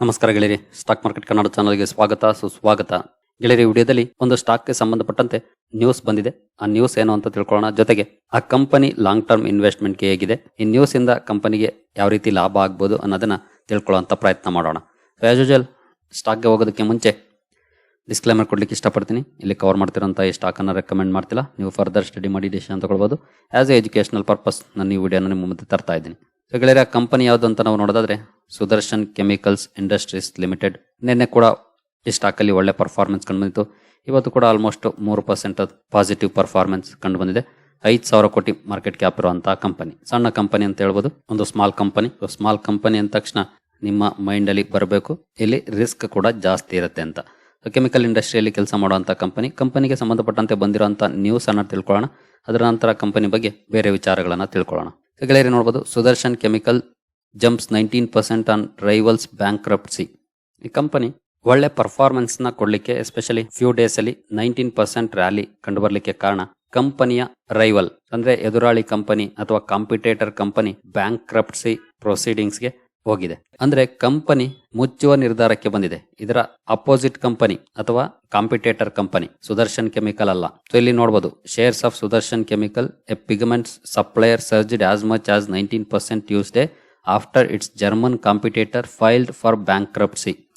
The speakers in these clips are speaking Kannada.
ನಮಸ್ಕಾರ ಗೆಳೆಯರಿ. ಸ್ಟಾಕ್ ಮಾರ್ಕೆಟ್ ಕನ್ನಡ ಚಾನಲ್ಗೆ ಸ್ವಾಗತ, ಸುಸ್ವಾಗತ. ಗೆಳೆಯರಿ ವಿಡಿಯೋದಲ್ಲಿ ಒಂದು ಸ್ಟಾಕ್ಗೆ ಸಂಬಂಧಪಟ್ಟಂತೆ ನ್ಯೂಸ್ ಬಂದಿದೆ. ಆ ನ್ಯೂಸ್ ಏನು ಅಂತ ತಿಳ್ಕೊಳ್ಳೋಣ. ಜೊತೆಗೆ ಆ ಕಂಪನಿ ಲಾಂಗ್ ಟರ್ಮ್ ಇನ್ವೆಸ್ಟ್ಮೆಂಟ್ಗೆ ಹೇಗಿದೆ. ಈ ನ್ಯೂಸ್ ಇಂದ ಕಂಪನಿಗೆ ಯಾವ ರೀತಿ ಲಾಭ ಆಗ್ಬೋದು ಅನ್ನೋದನ್ನ ತಿಳ್ಕೊಳ್ಳೋಂಥ ಪ್ರಯತ್ನ ಮಾಡೋಣ. ಆಸ್ ಯೂಶುವಲ್ ಸ್ಟಾಕ್ಗೆ ಹೋಗೋದಕ್ಕೆ ಮುಂಚೆ ಡಿಸ್ಕ್ಲೇಮರ್ ಕೊಡ್ಲಿಕ್ಕೆ ಇಷ್ಟಪಡ್ತೀನಿ. ಇಲ್ಲಿ ಕವರ್ ಮಾಡ್ತಿರೋಂಥ ಈ ಸ್ಟಾಕನ್ನು ರೆಕಮೆಂಡ್ ಮಾಡ್ತಿಲ್ಲ. ನೀವು ಫರ್ದರ್ ಸ್ಟಡಿ ಮಾಡಿ ಡಿಸಿಷನ್ ತಗೊಳ್ಬೋದು. ಆಸ್ ಎ ಎಜುಕೇಷನಲ್ ಪರ್ಪಸ್ ನಾನು ಈ ವಿಡಿಯೋನ ನಿಮ್ಮ ಮುಂದೆ ತರ್ತಾ ಇದ್ದೀನಿ. ಸೊ ಗೆಳೆಯರ ಕಂಪನಿ ಯಾವುದು ಅಂತ ನಾವು ನೋಡೋದಾದ್ರೆ ಸುದರ್ಶನ್ ಕೆಮಿಕಲ್ಸ್ ಇಂಡಸ್ಟ್ರೀಸ್ ಲಿಮಿಟೆಡ್. ನಿನ್ನೆ ಕೂಡ ಈ ಸ್ಟಾಕಲ್ಲಿ ಒಳ್ಳೆ ಪರ್ಫಾರ್ಮೆನ್ಸ್ ಕಂಡು ಬಂದಿತ್ತು ಇವತ್ತು ಕೂಡ ಆಲ್ಮೋಸ್ಟ್ ಮೂರು ಪರ್ಸೆಂಟ್ ಪಾಸಿಟಿವ್ ಪರ್ಫಾರ್ಮೆನ್ಸ್ ಕಂಡು ಬಂದಿದೆ ಐದು ಸಾವಿರ ಕೋಟಿ ಮಾರ್ಕೆಟ್ ಕ್ಯಾಪ್ ಇರುವಂತಹ ಕಂಪನಿ ಸಣ್ಣ ಕಂಪನಿ ಅಂತ ಹೇಳ್ಬೋದು. ಒಂದು ಸ್ಮಾಲ್ ಕಂಪನಿ ಸ್ಮಾಲ್ ಕಂಪನಿ ಅಂದ ತಕ್ಷಣ ನಿಮ್ಮ ಮೈಂಡ್ ಅಲ್ಲಿ ಬರಬೇಕು. ಇಲ್ಲಿ ರಿಸ್ಕ್ ಕೂಡ ಜಾಸ್ತಿ ಇರುತ್ತೆ ಅಂತ. ಕೆಮಿಕಲ್ ಇಂಡಸ್ಟ್ರಿಯಲ್ಲಿ ಕೆಲಸ ಮಾಡುವಂತ ಕಂಪನಿ ಕಂಪನಿಗೆ ಸಂಬಂಧಪಟ್ಟಂತೆ ಬಂದಿರುವಂತ ನ್ಯೂಸ್ ಅನ್ನ ತಿಳ್ಕೊಳ್ಳೋಣ. ಅದರ ನಂತರ ಕಂಪನಿ ಬಗ್ಗೆ ಬೇರೆ ವಿಚಾರಗಳನ್ನ ತಿಳ್ಕೊಳ್ಳೋಣ. ಗೆಳೆಯರಿ ನೋಡಬಹುದು Sudarshan chemical jumps nineteen percent on rivals bank ಈ ಕಂಪನಿ ಒಳ್ಳೆ ಪರ್ಫಾರ್ಮೆನ್ಸ್ನ ಕೊಡಲಿಕ್ಕೆ ಎಸ್ಪೆಷಲಿ ಫ್ಯೂ ಡೇಸಲ್ಲಿ ನೈನ್ಟೀನ್ ಪರ್ಸೆಂಟ್ ರ್ಯಾಲಿ ಕಂಡು ಬರ್ಲಿಕ್ಕೆ ಕಾರಣ ಕಂಪನಿಯ ರೈವಲ್ ಅಂದರೆ ಎದುರಾಳಿ ಕಂಪನಿ ಅಥವಾ ಕಾಂಪಿಟೇಟರ್ ಕಂಪನಿ ಬ್ಯಾಂಕ್ ಕ್ರಪ್ಸಿ ಪ್ರೊಸೀಡಿಂಗ್ಸ್ಗೆ ಹೋಗಿದೆ. ಅಂದ್ರೆ ಕಂಪನಿ ಮುಚ್ಚುವ ನಿರ್ಧಾರಕ್ಕೆ ಬಂದಿದೆ. ಇದರ ಅಪೋಸಿಟ್ ಕಂಪನಿ ಅಥವಾ ಕಾಂಪಿಟೇಟರ್ ಕಂಪನಿ ಸುದರ್ಶನ್ ಕೆಮಿಕಲ್ ಅಲ್ಲ. ಸೊ ಇಲ್ಲಿ ನೋಡಬಹುದು shares of Sudarshan chemical a pigments supplier surged as much as nineteen percent Tuesday after it's German competitor filed for bank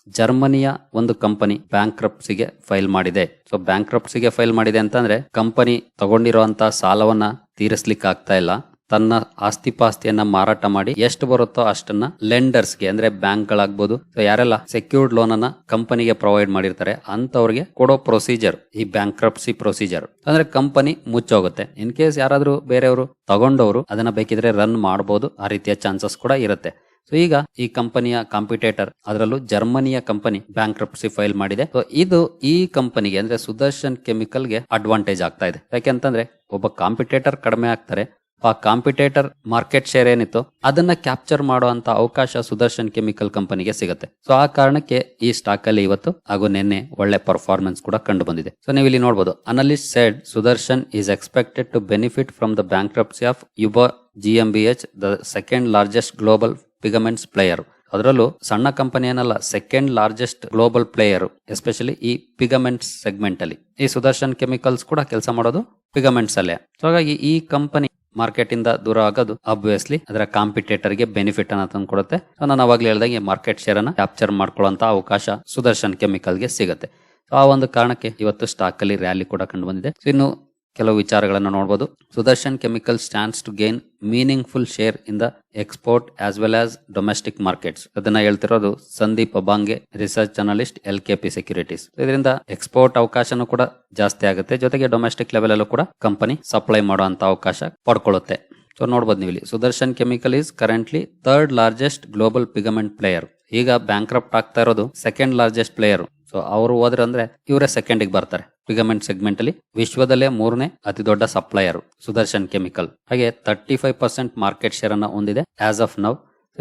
ಜರ್ಮನಿಯ ಒಂದು ಕಂಪನಿ ಬ್ಯಾಂಕ್ಗೆ ಫೈಲ್ ಮಾಡಿದೆ. ಸೊ ಬ್ಯಾಂಕ್ಗೆ ಫೈಲ್ ಮಾಡಿದೆ ಅಂತಂದ್ರೆ ಕಂಪನಿ ತಗೊಂಡಿರುವಂತಹ ಸಾಲವನ್ನ ತೀರಿಸ್ಲಿಕ್ಕೆ ಆಗ್ತಾ ಇಲ್ಲ. ತನ್ನ ಆಸ್ತಿ ಪಾಸ್ತಿಯನ್ನ ಮಾರಾಟ ಮಾಡಿ ಎಷ್ಟು ಬರುತ್ತೋ ಅಷ್ಟನ್ನ ಲೆಂಡರ್ಸ್ಗೆ ಅಂದ್ರೆ ಬ್ಯಾಂಕ್ ಗಳಾಗ್ಬೋದು ಸೊ ಯಾರೆಲ್ಲ ಸೆಕ್ಯೂರ್ಡ್ ಲೋನ್ ಅನ್ನ ಕಂಪನಿಗೆ ಪ್ರೊವೈಡ್ ಮಾಡಿರ್ತಾರೆ ಅಂತವ್ರಿಗೆ ಕೊಡೋ ಪ್ರೊಸೀಜರ್ ಈ ಬ್ಯಾಂಕ್ ಪ್ರೊಸೀಜರ್ ಅಂದ್ರೆ ಕಂಪನಿ ಮುಚ್ಚೋಗುತ್ತೆ. ಇನ್ ಕೇಸ್ ಯಾರಾದ್ರೂ ಬೇರೆಯವರು ತಗೊಂಡವರು, ಅದನ್ನ ಬೇಕಿದ್ರೆ ರನ್ ಮಾಡಬಹುದು ಆ ರೀತಿಯ ಚಾನ್ಸಸ್ ಕೂಡ ಇರುತ್ತೆ. ಸೊ ಈಗ ಈ ಕಂಪನಿಯ ಕಾಂಪಿಟೇಟರ್ ಅದರಲ್ಲೂ ಜರ್ಮನಿಯ ಕಂಪನಿ ಬ್ಯಾಂಕ್ ಫೈಲ್ ಮಾಡಿದೆ. ಸೊ ಇದು ಈ ಕಂಪನಿಗೆ ಅಂದ್ರೆ ಸುದರ್ಶನ್ ಕೆಮಿಕಲ್ಗೆ ಅಡ್ವಾಂಟೇಜ್ ಆಗ್ತಾ ಇದೆ. ಯಾಕೆಂತಂದ್ರೆ, ಒಬ್ಬ ಕಾಂಪಿಟೇಟರ್ ಕಡಿಮೆ ಆಗ್ತಾರೆ ಆ ಕಾಂಪಿಟೇಟರ್ ಮಾರ್ಕೆಟ್ ಶೇರ್ ಏನಿತ್ತು ಅದನ್ನ ಕ್ಯಾಪ್ಚರ್ ಮಾಡುವಂತ ಅವಕಾಶ ಸುದರ್ಶನ್ ಕೆಮಿಕಲ್ ಕಂಪನಿಗೆ ಸಿಗುತ್ತೆ. ಸೊ ಆ ಕಾರಣಕ್ಕೆ ಈ ಸ್ಟಾಕ್ ಅಲ್ಲಿ ಇವತ್ತು ಹಾಗೂ ನಿನ್ನೆ ಒಳ್ಳೆ ಪರ್ಫಾರ್ಮೆನ್ಸ್ ಕೂಡ ಕಂಡು ಬಂದಿದೆ ಸೊ ನೀವು ಇಲ್ಲಿ ನೋಡಬಹುದು analyst said Sudarshan is expected to benefit from the bank of ಯುಬ G M B H the second largest global pigments player ಅದರಲ್ಲೂ ಸಣ್ಣ ಕಂಪನಿ ಏನಲ್ಲ second largest global player especially ಈ ಪಿಗಮೆಂಟ್ಸ್ ಸೆಗ್ಮೆಂಟ್ ಅಲ್ಲಿ. ಈ ಸುದರ್ಶನ್ ಕೆಮಿಕಲ್ಸ್ ಕೂಡ ಕೆಲಸ ಮಾಡೋದು ಪಿಗಮೆಂಟ್ಸ್ ಅಲ್ಲೇ. ಸೊ ಹಾಗಾಗಿ ಈ ಕಂಪನಿ ಮಾರ್ಕೆಟ್ ಇಂದ ದೂರ ಆಗೋದು. ಅಬ್ವಿಯಸ್ಲಿ ಅದರ ಕಾಂಪಿಟೇಟರ್ಗೆ ಬೆನಿಫಿಟ್ ಅನ್ನ ತಂದು ಕೊಡುತ್ತೆ ನಾನು ಅವಾಗಲೇ ಹೇಳ್ದಂಗೆ ಮಾರ್ಕೆಟ್ ಶೇರ್ ಅನ್ನ ಕ್ಯಾಪ್ಚರ್ ಮಾಡ್ಕೊಳ್ಳುವಂತ ಅವಕಾಶ ಸುದರ್ಶನ್ ಕೆಮಿಕಲ್ಗೆ ಸಿಗುತ್ತೆ. ಆ ಒಂದು ಕಾರಣಕ್ಕೆ ಇವತ್ತು ಸ್ಟಾಕ್ ಅಲ್ಲಿ ರ್ಯಾಲಿ ಕೂಡ ಕಂಡು ಬಂದಿದೆ. ಇನ್ನು ಕೆಲವು ವಿಚಾರಗಳನ್ನು ನೋಡಬಹುದು Sudarshan chemical stands to gain meaning full share in the export as well as domestic markets. ಅದನ್ನ ಹೇಳ್ತಿರೋದು Sandeep ಅಬಾಂಗೆ research analyst, L K P securities. ಇದರಿಂದ ಎಕ್ಸ್ಪೋರ್ಟ್ ಅವಕಾಶನೂ ಕೂಡ ಜಾಸ್ತಿ ಆಗುತ್ತೆ. ಜೊತೆಗೆ ಡೊಮೆಸ್ಟಿಕ್ ಲೆವೆಲ್ ಅಲ್ಲೂ ಕೂಡ ಕಂಪನಿ ಸಪ್ಲೈ ಮಾಡುವಂತ ಅವಕಾಶ ಪಡ್ಕೊಳ್ಳುತ್ತೆ. ಸೊ, ನೋಡ್ಬೋದು ನೀವು ಇಲ್ಲಿ Sudarshan chemical is currently third largest global pigment player. ಈಗ ಬ್ಯಾಂಕ್ರಪ್ಟ್ ಆಗ್ತಾ ಇರೋದು ಸೆಕೆಂಡ್ ಲಾರ್ಜೆಸ್ಟ್ ಪ್ಲೇಯರ್. ಸೊ, ಅವರು ಹೋದ್ರೆ ಅಂದ್ರೆ ಇವರೇ ಸೆಕೆಂಡಿಗೆ ಬರ್ತಾರೆ. ಪಿಗಮೆಂಟ್ ಸೆಗ್ಮೆಂಟ್ ಅಲ್ಲಿ ವಿಶ್ವದಲ್ಲೇ ಮೂರನೇ ಅತಿ ದೊಡ್ಡ ಸಪ್ಲೈಯರ್, ಸುದರ್ಶನ್ ಕೆಮಿಕಲ್. ಹಾಗೆ thirty five percent market share ಅನ್ನ ಹೊಂದಿದೆ as of now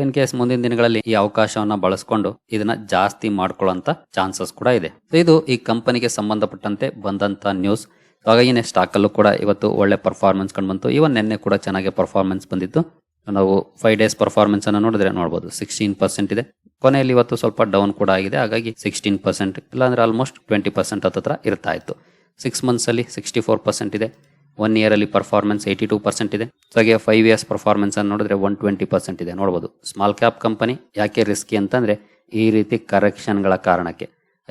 in case ಮುಂದಿನ ದಿನಗಳಲ್ಲಿ ಈ ಅವಕಾಶವನ್ನ ಬಳಸ್ಕೊಂಡು ಇದನ್ನ ಜಾಸ್ತಿ ಮಾಡ್ಕೊಳ್ಳುವಂತ ಚಾನ್ಸಸ್ ಕೂಡ ಇದೆ. ಇದು ಈ ಕಂಪನಿಗೆ ಸಂಬಂಧಪಟ್ಟಂತೆ ಬಂದಂತ ನ್ಯೂಸ್ ಹಾಗಾಗಿ ಸ್ಟಾಕ್ ಅಲ್ಲೂ ಕೂಡ ಇವತ್ತು ಒಳ್ಳೆ ಪರ್ಫಾರ್ಮೆನ್ಸ್ ಕಂಡು ಬಂತು. ಇವನ್ ನಿನ್ನೆ ಕೂಡ ಚೆನ್ನಾಗಿ ಪರ್ಫಾರ್ಮೆನ್ಸ್ ಬಂದಿತ್ತು. ನಾವು ಫೈವ್ ಡೇಸ್ ಪರ್ಫಾರ್ಮೆನ್ಸ್ ಅನ್ನ ನೋಡಿದ್ರೆ ನೋಡಬಹುದು ಸಿಕ್ಸ್ಟೀನ್ ಪರ್ಸೆಂಟ್ ಇದೆ. ಕೊನೆಯಲ್ಲಿ ಇವತ್ತು ಸ್ವಲ್ಪ ಡೌನ್ ಕೂಡ ಆಗಿದೆ. ಹಾಗಾಗಿ ಸಿಕ್ಸ್ಟೀನ್ ಪರ್ಸೆಂಟ್ ಇಲ್ಲಾಂದ್ರೆ ಆಲ್ಮೋಸ್ಟ್ ಟ್ವೆಂಟಿ ಪರ್ಸೆಂಟ್ ಹತ್ರ ಇರ್ತಾ ಇತ್ತು ಸಿಕ್ಸ್ ಮಂತ್ಸಲ್ಲಿ ಸಿಕ್ಸ್ಟಿ ಫೋರ್ ಪರ್ಸೆಂಟ್ ಇದೆ. ಒನ್ ಇಯರಲ್ಲಿ ಪರ್ಫಾರ್ಮೆನ್ಸ್ ಏಯ್ಟಿ ಟೂ ಪರ್ಸೆಂಟ್ ಇದೆ. ಹಾಗೆ ಫೈವ್ ಇಯರ್ಸ್ ಪರ್ಫಾರ್ಮೆನ್ಸ್ ಅನ್ನು ನೋಡಿದ್ರೆ ಒನ್ ಟ್ವೆಂಟಿ ಪರ್ಸೆಂಟ್ ಇದೆ. ನೋಡ್ಬೋದು. ಸ್ಮಾಲ್ ಕ್ಯಾಪ್ ಕಂಪನಿ ಯಾಕೆ ರಿಸ್ಕಿ ಅಂತಂದ್ರೆ ಈ ರೀತಿ ಕರೆಕ್ಷನ್ಗಳ ಕಾರಣಕ್ಕೆ.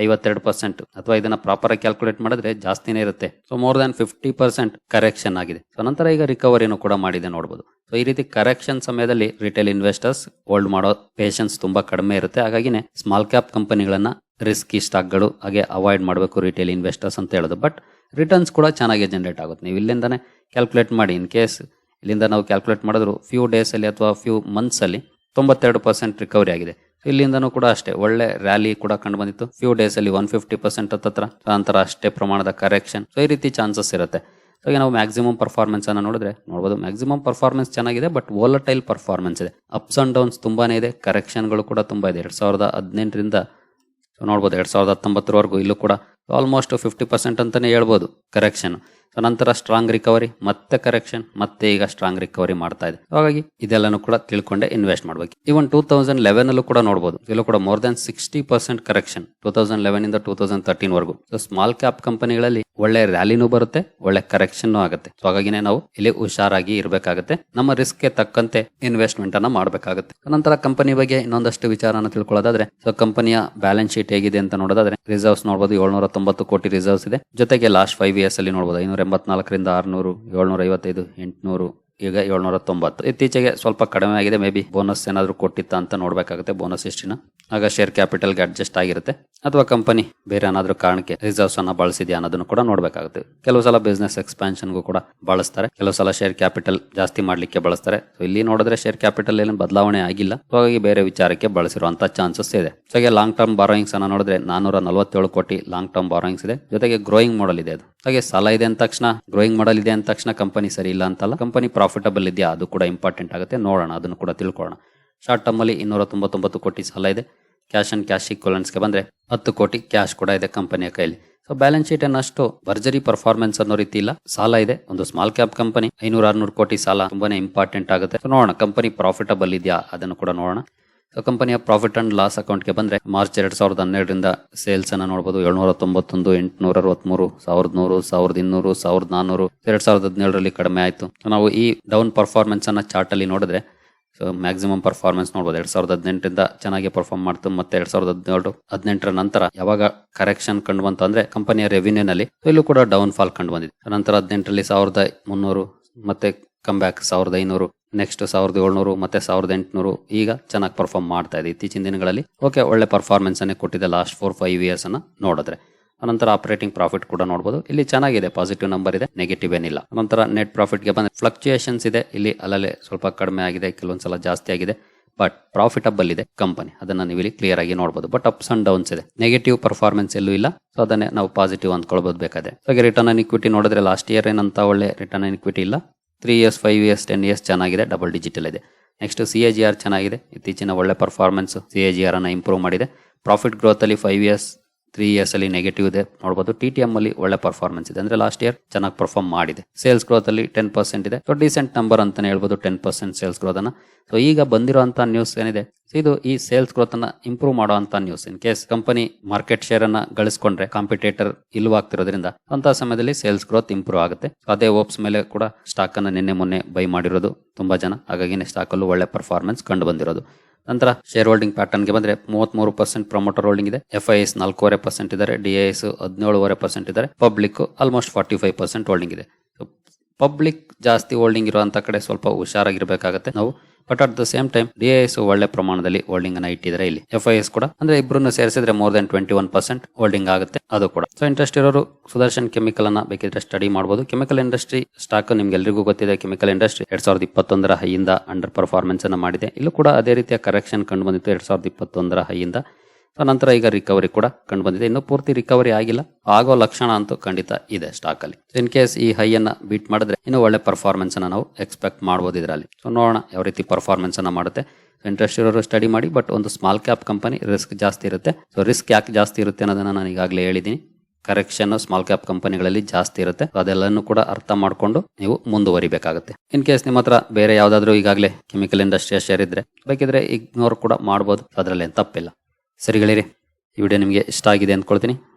ಐವತ್ತೆರಡು ಪರ್ಸೆಂಟ್ ಅಥವಾ ಇದನ್ನ ಪ್ರಾಪರ್ ಆಗಿ ಕ್ಯಾಲ್ಕುಲೇಟ್ ಮಾಡಿದ್ರೆ ಜಾಸ್ತಿನೇ ಇರುತ್ತೆ. So more than fifty percent correction ಆಗಿದೆ. ಸೊ ನಂತರ ಈಗ ರಿಕವರಿನೂ ಕೂಡ ಮಾಡಿದೆ ನೋಡಬಹುದು ಸೊ ಈ ರೀತಿ ಕರೆಕ್ಷನ್ ಸಮಯದಲ್ಲಿ ರಿಟೇಲ್ ಇನ್ವೆಸ್ಟರ್ಸ್ ಹೋಲ್ಡ್ ಮಾಡೋ ಪೇಷನ್ಸ್ ತುಂಬಾ ಕಡಿಮೆ ಇರುತ್ತೆ. ಹಾಗಾಗಿನೇ ಸ್ಮಾಲ್ ಕ್ಯಾಪ್ ಕಂಪನಿಗಳನ್ನ ರಿಸ್ಕಿ ಸ್ಟಾಕ್ಗಳು ಹಾಗೆ ಅವಾಯ್ಡ್ ಮಾಡಬೇಕು ರಿಟೇಲ್ ಇನ್ವೆಸ್ಟರ್ಸ್ ಅಂತ ಹೇಳೋದು. ಬಟ್ ರಿಟರ್ನ್ಸ್ ಕೂಡ ಚೆನ್ನಾಗಿ ಜನರೇಟ್ ಆಗುತ್ತೆ. ನೀವು ಇಲ್ಲಿಂದಾನೆ ಕ್ಯಾಲ್ಕುಲೇಟ್ ಮಾಡಿ. ಇನ್ ಕೇಸ್ ಇಲ್ಲಿಂದ ನಾವು ಕ್ಯಾಲ್ಕುಲೇಟ್ ಮಾಡಿದ್ರು ಫ್ಯೂ ಡೇಸ್ ಅಲ್ಲಿ ಅಥವಾ ಫ್ಯೂ ಮಂತ್ಸ್ ಅಲ್ಲಿ ತೊಂಬತ್ತೆರಡು ಪರ್ಸೆಂಟ್ ರಿಕವರಿ ಆಗಿದೆ. ಇಲ್ಲಿಂದನೂ ಕೂಡ ಅಷ್ಟೇ. ಒಳ್ಳೆ ರ್ಯಾಲಿ ಕೂಡ ಕಂಡು ಬಂದಿತ್ತು. ಫ್ಯೂ ಡೇಸ್ ಅಲ್ಲಿ ಒನ್ ಫಿಫ್ಟಿ ಪರ್ಸೆಂಟ್ ಹತ್ತತ್ರ ನಂತರ ಅಷ್ಟೇ ಪ್ರಮಾಣದ ಕರೆಕ್ಷನ್ ಸೊ ಈ ರೀತಿ ಚಾನ್ಸಸ್ ಇರುತ್ತೆ. ಸೊ ನಾವು ಮ್ಯಾಕ್ಸಿಮಮ್ ಪರ್ಫಾರ್ಮೆನ್ಸ್ ಅನ್ನ ನೋಡಿದ್ರೆ ನೋಡಬಹುದು ಮ್ಯಾಕ್ಸಿಮಮ್ ಪರ್ಫಾರ್ಮೆನ್ಸ್ ಚೆನ್ನಾಗಿದೆ ಬಟ್ ವೋಲಟೈಲ್ ಪರ್ಫಾರ್ಮೆನ್ಸ್ ಇದೆ. ಅಪ್ಸ್ ಅಂಡ್ ಡೌನ್ಸ್ ತುಂಬಾನೇ ಇದೆ. ಕರೆಕ್ಷನ್ಗಳು ಕೂಡ ತುಂಬಾ ಇದೆ. ಎರಡ್ ಸಾವಿರದ ಹದಿನೆಂಟರಿಂದ ನೋಡ್ಬೋದು ಎರಡ್ ಸಾವಿರದ ಹತ್ತೊಂಬತ್ತರವರೆಗೂ ಇಲ್ಲೂ ಕೂಡ ಆಲ್ಮೋಸ್ಟ್ ಫಿಫ್ಟಿ ಪರ್ಸೆಂಟ್ ಅಂತಾನೆ ಹೇಳ್ಬೋದು ಕರೆಕ್ಷನ್ ಸೊ ನಂತರ ಸ್ಟ್ರಾಂಗ್ ರಿಕವರಿ ಮತ್ತೆ ಕರೆಕ್ಷನ್ ಮತ್ತೆ ಈಗ ಸ್ಟ್ರಾಂಗ್ ರಿಕವರಿ ಮಾಡ್ತಾ ಇದೆ. ಹಾಗಾಗಿ ಇದೆಲ್ಲನೂ ಕೂಡ ತಿಳ್ಕೊಂಡೆ ಇನ್ವೆಸ್ಟ್ ಮಾಡ್ಬೇಕು. ಇವನ್ ಟೂ ತೌಸಂಡ್ ಲೆವೆನ್ ಅಲ್ಲೂ ಕೂಡ ನೋಡಬಹುದು ಇಲ್ಲೂ ಕೂಡ more than sixty percent correction two thousand eleven ಇಂದ ಟೂ ತೌಸಂಡ್ ತರ್ಟೀನ್ ವರೆಗೂ. ಸೊ ಸ್ಮಾಲ್ ಕ್ಯಾಪ್ ಕಂಪನಿಗಳಲ್ಲಿ ಒಳ್ಳೆ ರ್ಯಾಲಿನೂ ಬರುತ್ತೆ, ಒಳ್ಳೆ ಕರೆಕ್ಷನ್ ಆಗುತ್ತೆ. ಸೊ ಹಾಗಾಗಿನೇ ನಾವು ಇಲ್ಲಿ ಹುಷಾರಾಗಿ ಇರಬೇಕಾಗುತ್ತೆ. ನಮ್ಮ ರಿಸ್ಕ್ಗೆ ತಕ್ಕಂತೆ ಇನ್ವೆಸ್ಟ್ಮೆಂಟ್ ಅನ್ನ ಮಾಡಬೇಕಾಗುತ್ತೆ. ನಂತರ ಕಂಪನಿ ಬಗ್ಗೆ ಇನ್ನೊಂದಷ್ಟು ವಿಚಾರನ ತಿಳ್ಕೊಳ್ಳೋದಾದ್ರೆ ಸೊ ಕಂಪನಿಯ ಬ್ಯಾಲೆನ್ಸ್ ಶೀಟ್ ಹೇಗಿದೆ ಅಂತ ನೋಡೋದಾದ್ರೆ ರಿಸರ್ವ್ಸ್ ನೋಡಬಹುದು ಏಳ್ನೂರ ತೊಂಬತ್ತು ಕೋಟಿ ರಿಸರ್ವ್ಸ್ ಇದೆ. ಜೊತೆಗೆ ಲಾಸ್ಟ್ ಫೈವ್ ಇಯರ್ಸ್ ಅಲ್ಲಿ ನೋಡಬಹುದು ಐನೂರ ಎಂಬತ್ನಾಲ್ಕರಿಂದ ಆರ್ನೂರು, ಏಳ್ನೂರ ಐವತ್ತೈದು, ಎಂಟುನೂರು. ಈಗ ಏಳ್ನೂರ ತೊಂಬತ್ತು. ಇತ್ತೀಚೆಗೆ ಸ್ವಲ್ಪ ಕಡಿಮೆ ಆಗಿದೆ. ಮೇ ಬಿ ಬೋನಸ್ ಏನಾದರೂ ಕೊಟ್ಟಿತ್ತ ಅಂತ ನೋಡಬೇಕಾಗುತ್ತೆ ಬೋನಸ್ ಎಷ್ಟಿನ ಆಗ ಶೇರ್ ಕ್ಯಾಪಿಟಲ್ಗೆ ಅಡ್ಜಸ್ಟ್ ಆಗಿರುತ್ತೆ. ಅಥವಾ ಕಂಪನಿ ಬೇರೆ ಏನಾದರೂ ಕಾರಣಕ್ಕೆ ರಿಸರ್ವ್ಸ್ ಅನ್ನ ಬಳಸಿದೆಯಾ ಅನ್ನೋದನ್ನು ಕೂಡ ನೋಡಬೇಕಾಗುತ್ತೆ. ಕೆಲವು ಸಲ ಬಿಸ್ನೆಸ್ ಎಕ್ಸ್ಪಾನ್ಷನ್ಗೂ ಕೂಡ ಬಳಸ್ತಾರೆ. ಕೆಲವು ಸಲ ಶೇರ್ ಕ್ಯಾಪಿಟಲ್ ಜಾಸ್ತಿ ಮಾಡಲಿಕ್ಕೆ ಬಳಸ್ತಾರೆ. ಇಲ್ಲಿ ನೋಡಿದ್ರೆ ಶೇರ್ ಕ್ಯಾಪಿಟಲ್ ಏನು ಬದಲಾವಣೆ ಆಗಿಲ್ಲ. ಹಾಗಾಗಿ ಬೇರೆ ವಿಚಾರಕ್ಕೆ ಬಳಸಿರುವಂತಹ ಚಾನ್ಸಸ್ ಇದೆ. ಸೊ ಹಾಗೆ ಲಾಂಗ್ ಟರ್ಮ್ ಬಾರೋಯಿಂಗ್ಸ್ ಅನ್ನ ನೋಡಿದ್ರೆ ನಾನೂರ ನಲವತ್ತೇಳು ಕೋಟಿ ಲಾಂಗ್ ಟರ್ಮ್ ಬಾರೋಯಿಂಗ್ಸ್ ಇದೆ. ಜೊತೆಗೆ ಗ್ರೋಯಿಂಗ್ ಮಾಡಲ್ ಇದೆ ಅದು. ಹಾಗೆ ಸಾಲ ಇದೆ ಅಂದ ತಕ್ಷಣ ಗ್ರೋಯಿಂಗ್ ಮಾಡಲ್ ಇದೆ ಅಂದ ತಕ್ಷಣ ಕಂಪನಿ ಸರಿ ಇಲ್ಲ ಅಂತಲ್ಲ ಕಂಪನಿ ಪ್ರಾಫಿಟಬಲ್ ಇದೆಯಾ, ಅದು ಕೂಡ ಇಂಪಾರ್ಟೆಂಟ್ ಆಗುತ್ತೆ, ನೋಡೋಣ, ಅದನ್ನು ಕೂಡ ತಿಳ್ಕೊಳ್ಳೋಣ. ಶಾರ್ಟ್ ಟರ್ಮ್ ಅಲ್ಲಿ ಇನ್ನೂರ ತೊಂಬತ್ತೊಂಬತ್ತು ಕೋಟಿ ಸಾಲ ಇದೆ. ಕ್ಯಾಶ್ ಅಂಡ್ ಕ್ಯಾಶ್ ಇಕ್ವಲೆನ್ಸ್ಗೆ ಬಂದ್ರೆ ಹತ್ತು ಕೋಟಿ ಕ್ಯಾಶ್ ಕೂಡ ಇದೆ ಕಂಪನಿಯ ಕೈಲಿ ಸೊ ಬ್ಯಾಲೆನ್ಸ್ ಶೀಟ್ ಅಷ್ಟು ಭರ್ಜರಿ ಪರ್ಫಾರ್ಮೆನ್ಸ್ ಅನ್ನೋ ರೀತಿ ಇಲ್ಲ. ಸಾಲ ಇದೆ, ಒಂದು ಸ್ಮಾಲ್ ಕ್ಯಾಪ್ ಕಂಪನಿ ಐನೂರ ಆರ್ನೂರು ಕೋಟಿ ಸಾಲ ತುಂಬಾನೇ ಇಂಪಾರ್ಟೆಂಟ್ ಆಗುತ್ತೆ. ನೋಡೋಣ ಕಂಪನಿ ಪ್ರಾಫಿಟಬಲ್ ಇದೆಯಾ, ಅದನ್ನು ಕೂಡ ನೋಡೋಣ. ಕಂಪನಿಯ ಪ್ರಾಫಿಟ್ ಅಂಡ್ ಲಾಸ್ ಅಕೌಂಟ್ಗೆ ಬಂದ್ರೆ ಮಾರ್ಚ್ ಎರಡು ಸಾವಿರದ ಹನ್ನೆರಡರಿಂದ ಸೇಲ್ಸ್ ಅನ್ನು ನೋಡಬಹುದು ಏಳ್ನೂರ ತೊಂಬತ್ತೊಂದು ಎಂಟುನೂರ ಅರವತ್ಮೂರು ಸಾವಿರದ ನೂರು ಸಾವಿರದ ಇನ್ನೂರು ಸಾವಿರದ ನಾನ್ನೂರು ಎರಡು ಸಾವಿರದ ಹದಿನೇಳರಲ್ಲಿ ಕಡಿಮೆ ಆಯಿತು. ನಾವು ಈ ಡೌನ್ ಪರ್ಫಾರ್ಮೆನ್ಸ್ ಅನ್ನ ಚಾರ್ಟ್ ಅಲ್ಲಿ ನೋಡಿದ್ರೆ ಸೊ ಮ್ಯಾಕ್ಸಿಮಮ್ ಪರ್ಫಾರ್ಮೆನ್ಸ್ ನೋಡಬಹುದು ಎರಡು ಸಾವಿರದ ಹದಿನೆಂಟರಿಂದ ಚೆನ್ನಾಗಿ ಪರ್ಫಾರ್ಮ್ ಮಾಡ್ತು. ಮತ್ತೆ ಎರಡು ಸಾವಿರದ ಹದಿನೇಳು, ಹದಿನೆಂಟರ ನಂತರ ಯಾವಾಗ ಕರೆಕ್ಷನ್ ಕಂಡು ಬಂತು ಅಂದ್ರೆ ಕಂಪನಿಯ ರೆವಿನ್ಯೂನಲ್ಲಿ ಇಲ್ಲೂ ಕೂಡ ಡೌನ್ ಫಾಲ್ ಕಂಡು ಬಂದಿದೆ. ನಂತರ ಹದಿನೆಂಟರಲ್ಲಿ ಸಾವಿರದ ಮುನ್ನೂರು, ಮತ್ತೆ ಕಮ್ ಬ್ಯಾಕ್ ಸಾವಿರದ ಐನೂರು. ನೆಕ್ಸ್ಟ್ ಸಾವಿರದ ಏಳ್ನೂರು, ಮತ್ತೆ ಸಾವಿರದ ಎಂಟುನೂರು ಈಗ ಚೆನ್ನಾಗಿ ಪರ್ಫಾರ್ಮ್ ಮಾಡ್ತಾ ಇದೆ ಇತ್ತೀಚಿನ ದಿನಗಳಲ್ಲಿ. ಓಕೆ ಒಳ್ಳೆ ಪರ್ಫಾರ್ಮೆನ್ಸ್ ಅನ್ನೇ ಕೊಟ್ಟಿದೆ ಲಾಸ್ಟ್ ಫೋರ್ ಫೈವ್ ಇಯರ್ಸ್ ಅನ್ನ ನೋಡಿದ್ರೆ. ಅನಂತರ ಆಪರೇಟಿಂಗ್ ಪ್ರಾಫಿಟ್ ಕೂಡ ನೋಡಬಹುದು ಇಲ್ಲಿ ಚೆನ್ನಾಗಿದೆ ಪಾಸಿಟಿವ್ ನಂಬರ್ ಇದೆ ನೆಗೆಟಿವ್ ಏನಿಲ್ಲ. ನಂತರ ನೆಟ್ ಪ್ರಾಫಿಟ್ಗೆ ಬಂದ್ರೆ ಫ್ಲಕ್ಚುಯೇಷನ್ಸ್ ಇದೆ. ಇಲ್ಲಿ ಅಲ್ಲಲ್ಲಿ ಸ್ವಲ್ಪ ಕಡಿಮೆ ಆಗಿದೆ, ಕೆಲವೊಂದ್ಸಲ ಜಾಸ್ತಿ ಆಗಿದೆ. ಬಟ್ ಪ್ರಾಫಿಟಬಲ್ ಇದೆ ಕಂಪನಿ ಅದನ್ನ ನೀವು ಇಲ್ಲಿ ಕ್ಲಿಯರ್ ಆಗಿ ನೋಡಬಹುದು ಬಟ್ ಅಪ್ಸ್ ಅಂಡ್ ಡೌನ್ಸ್ ಇದೆ. ನೆಗೆಟಿವ್ ಪರ್ಫಾರ್ಮೆನ್ಸ್ ಎಲ್ಲೂ ಇಲ್ಲ. ಸೊ ಅದನ್ನೇ ನಾವು ಪಾಸಿಟಿವ್ ಅಂದ್ಕೊಳ್ಬಹುದು ಬೇಕಾದ್ರೆ. ಹಾಗೆ ರಿಟರ್ನ್ ಆನ್ ಇಕ್ವಿಟಿ ನೋಡಿದ್ರೆ ಲಾಸ್ಟ್ ಇಯರ್ ಏನಂತ ಒಳ್ಳೆ ರಿಟರ್ನ್ ಆನ್ ಇಕ್ವಿಟಿ ಇಲ್ಲ. Three years five years ten years ಚೆನ್ನಾಗಿದೆ ಡಬಲ್ ಡಿಜಿಟಲ್ ಇದೆ. Next C A G R ಚೆನ್ನಾಗಿದೆ. ಇತ್ತೀಚಿನ ಒಳ್ಳೆ performance C A G R ಅನ್ನ ಇಂಪ್ರೂವ್ ಮಾಡಿದೆ. ಪ್ರಾಫಿಟ್ ಗ್ರೋತಲ್ಲಿ ಫೈವ್ ಇಯರ್ಸ್ ತ್ರೀ ಇಯರ್ಸ್ ಅಲ್ಲಿ ನೆಗೆಟಿವ್ ಇದೆ. ನೋಡಬಹುದು ಟಿ ಟಿ ಎಂ ಅಲ್ಲಿ ಒಳ್ಳೆ ಪರ್ಫಾರ್ಮೆನ್ಸ್ ಇದೆ. ಅಂದ್ರೆ ಲಾಸ್ಟ್ ಇಯರ್ ಚೆನ್ನಾಗಿ ಪರ್ಫಾರ್ಮ್ ಮಾಡಿದೆ. ಸೇಲ್ಸ್ ಗ್ರೋತ್ ಅಲ್ಲಿ ಟೆನ್ ಪರ್ಸೆಂಟ್ ಇದೆ. ಸೊ ಡಿಸೆಂಟ್ ನಂಬರ್ ಅಂತಾನೆ ಹೇಳ್ಬೋದು ಟೆನ್ ಪರ್ಸೆಂಟ್ ಸೇಲ್ಸ್ ಗ್ರೋತ್ ಅನ್ನ. ಸೊ ಈಗ ಬಂದಿರುವಂತಹ ನ್ಯೂಸ್ ಏನಿದೆ? ಇದು ಈ ಸೇಲ್ಸ್ ಗ್ರೋತ್ ಅನ್ನ ಇಂಪ್ರೂವ್ ಮಾಡುವಂತ news in case company market share ಅನ್ನ ಗಳಿಸ್ಕೊಂಡ್ರೆ ಕಾಂಪಿಟೇಟರ್ ಇಲ್ವಾಗ್ತಿರೋದ್ರಿಂದ ಅಂತ ಸಮಯದಲ್ಲಿ ಸೇಲ್ಸ್ ಗ್ರೋತ್ ಇಂಪ್ರೂವ್ ಆಗುತ್ತೆ. ಅದೇ ಓಪ್ಸ್ ಮೇಲೆ ಕೂಡ ಸ್ಟಾಕ್ ಅನ್ನ ನಿನ್ನೆ ಮೊನ್ನೆ ಬೈ ಮಾಡಿರೋದು ತುಂಬಾ ಜನ. ಹಾಗಾಗಿ ಸ್ಟಾಕ್ ಅಲ್ಲೂ ಒಳ್ಳೆ ಪರ್ಫಾರ್ಮೆನ್ಸ್ ಕಂಡು ಬಂದಿರೋದು. ನಂತರ ಶೇರ್ ಹೋಲ್ಡಿಂಗ್ ಪ್ಯಾಟರ್ನ್ಗೆ ಬಂದ್ರೆ ಮೂವತ್ಮೂರು ಪರ್ಸೆಂಟ್ ಪ್ರಮೋಟರ್ ಹೋಲ್ಡಿಂಗ್ ಇದೆ. ಎಫ್ ಐ ಎಸ್ ನಾಲ್ಕೂವರೆ ಪರ್ಸೆಂಟ್ ಇದ್ದಾರೆ. ಎಸ್ ಹದಿನೇಳುವರೆ ಪರ್ಸೆಂಟ್ ಇದ್ದಾರೆ. Public almost forty five percent holding ಇದೆ ಪಬ್ಲಿಕ್ ಜಾಸ್ತಿ ಹೋಲ್ಡಿಂಗ್ ಇರುವಂತ ಕಡೆ ಸ್ವಲ್ಪ ಹುಷಾರಾಗಿರ್ಬೇಕಾಗತ್ತೆ. ನಾವು but at the same time D S ಒಳ್ಳೆ ಪ್ರಮಾಣದಲ್ಲಿ ಹೋಲ್ಡಿಂಗ್ ಅನ್ನ ಇಟ್ಟಿದ್ದಾರೆ ಇಲ್ಲಿ. ಎಫ್ ಐ ಕೂಡ. ಅಂದ್ರೆ ಇಬ್ಬರನ್ನು ಸೇರಿಸಿದ್ರೆ more than twenty one percent holding ಆಗುತ್ತೆ. ಅದು ಕೂಡ. ಸೊ ಇಂಟ್ರೆಸ್ಟ್ ಇರೋರು ಸುದರ್ಶನ್ ಕೆಮಿಕಲ್ ಅನ್ನ ಬೇಕಿದ್ರೆ ಸ್ಟಡಿ ಮಾಡಬಹುದು ಕೆಮಿಕಲ್ ಇಂಡಸ್ಟ್ರಿ ಸ್ಟಾಕ್ ನಿಮ್ಗೆ ಎಲ್ರಿಗೂ ಗೊತ್ತಿದೆ. ಕೆಮಿಕಲ್ ಇಂಡಸ್ಟ್ರಿ ಎರಡ್ ಸಾವಿರದ ಇಪ್ಪತ್ತೊಂದರ ಹೈಯಿಂದ ಅಂಡರ್ ಪರ್ಫಾರ್ಮೆನ್ಸ್ ಅನ್ನ ಮಾಡಿದೆ. ಇಲ್ಲೂ ಕೂಡ ಅದೇ ರೀತಿಯ ಕರೆಕ್ಷನ್ ಕಂಡು ಬಂದಿತ್ತು ಎರಡ್ ಸಾವಿರದ ಇಪ್ಪತ್ತೊಂದರ ಹೈಯಿಂದ. ಸೊ ನಂತರ ಈಗ ರಿಕವರಿ ಕೂಡ ಕಂಡು ಬಂದಿದೆ. ಇನ್ನು ಪೂರ್ತಿ ರಿಕವರಿ ಆಗಿಲ್ಲ. ಆಗೋ ಲಕ್ಷಣ ಅಂತೂ ಖಂಡಿತ ಇದೆ ಸ್ಟಾಕ್ ಅಲ್ಲಿ. ಇನ್ ಕೇಸ್ ಈ ಹೈ ಅನ್ನ ಬೀಟ್ ಮಾಡಿದ್ರೆ ಇನ್ನೂ ಒಳ್ಳೆ ಪರ್ಫಾರ್ಮೆನ್ಸ್ ಅನ್ನ ನಾವು ಎಕ್ಸ್ಪೆಕ್ಟ್ ಮಾಡಬಹುದು ಇದರಲ್ಲಿ. ಸೊ ನೋಡೋಣ ಯಾವ ರೀತಿ ಪರ್ಫಾರ್ಮೆನ್ಸ್ ಅನ್ನ ಮಾಡುತ್ತೆ. ಇಂಟ್ರೆಸ್ಟ್ ಇರೋರು ಸ್ಟಡಿ ಮಾಡಿ ಬಟ್ ಒಂದು ಸ್ಮಾಲ್ ಕ್ಯಾಪ್ ಕಂಪನಿ ರಿಸ್ಕ್ ಜಾಸ್ತಿ ಇರುತ್ತೆ. ಸೊ ರಿಸ್ಕ್ ಯಾಕೆ ಜಾಸ್ತಿ ಇರುತ್ತೆ ಅನ್ನೋದನ್ನ ನಾನು ಈಗಾಗಲೇ ಹೇಳಿದ್ದೀನಿ. ಕರೆಕ್ಷನ್ ಸ್ಮಾಲ್ ಕ್ಯಾಪ್ ಕಂಪನಿಗಳಲ್ಲಿ ಜಾಸ್ತಿ ಇರುತ್ತೆ. ಅದೆಲ್ಲನೂ ಕೂಡ ಅರ್ಥ ಮಾಡಿಕೊಂಡು ನೀವು ಮುಂದುವರಿಬೇಕಾಗುತ್ತೆ. ಇನ್ ಕೇಸ್ ನಿಮ್ಮ ಹತ್ರ ಬೇರೆ ಯಾವ್ದಾದ್ರು ಈಗಾಗಲೇ ಕೆಮಿಕಲ್ ಇಂಡಸ್ಟ್ರಿಯ ಶೇರ್ ಇದ್ರೆ, ಬೇಕಿದ್ರೆ ಇಗ್ನೋರ್ ಕೂಡ ಮಾಡಬಹುದು ಅದರಲ್ಲಿ ತಪ್ಪಿಲ್ಲ. ಸರಿಗಳಿರಿ ಈ ವಿಡಿಯೋ ನಿಮಗೆ ಇಷ್ಟ ಆಗಿದೆ ಅಂದ್ಕೊಳ್ತೀನಿ.